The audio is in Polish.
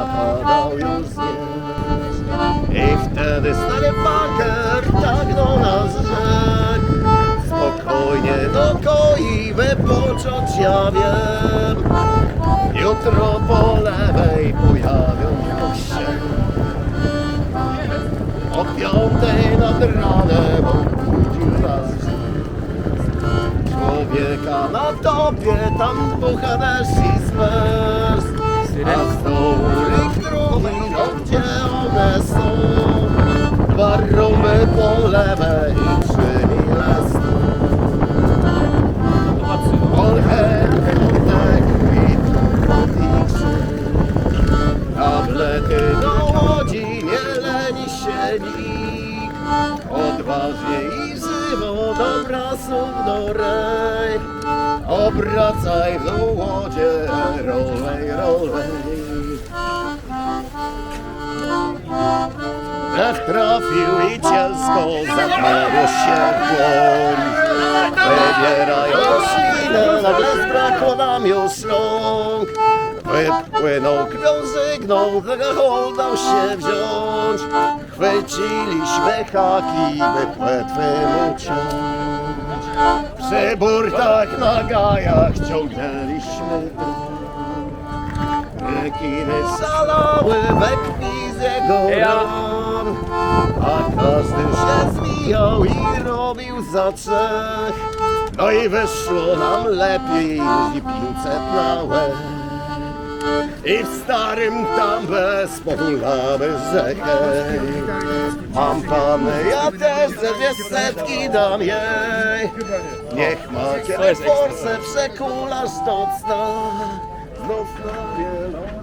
zapadał już. I wtedy stary banker tak do nas rzekł. Spokojnie do koi wypocząć ja wiem. Jutro po lewej pojawią się. O piątej nad ranem obudził nas Człowieka na topie, tam dmucha deszcz one są? Po lewej i trzy mile On chętny oddech, kwit, i do łodzi, nie leni się nikt Odważnie i żywo do brasów do rej Obracaj w łodzie, rolej, rolej Dech trafił i cielsko zatarło się w dłoń. Wybierając ślinę, nagle zbrakło nam już rąk. Wypłynął krwią, żygnął, tego dał się wziąć. Chwyciliśmy haki, by płetwy mu ciąć Przy burtach na gajach ciągnęliśmy drąg Rekiny szalały we krwi z jego rąk A każdy się zwijał i robił za trzech. No i wyszło nam lepiej niż pięćset na łeb. I w starym tam bez powulamy rzekę. Mam pany, ja też ze dwie setki dam jej. Niech macie force przekulasz do cna Znów na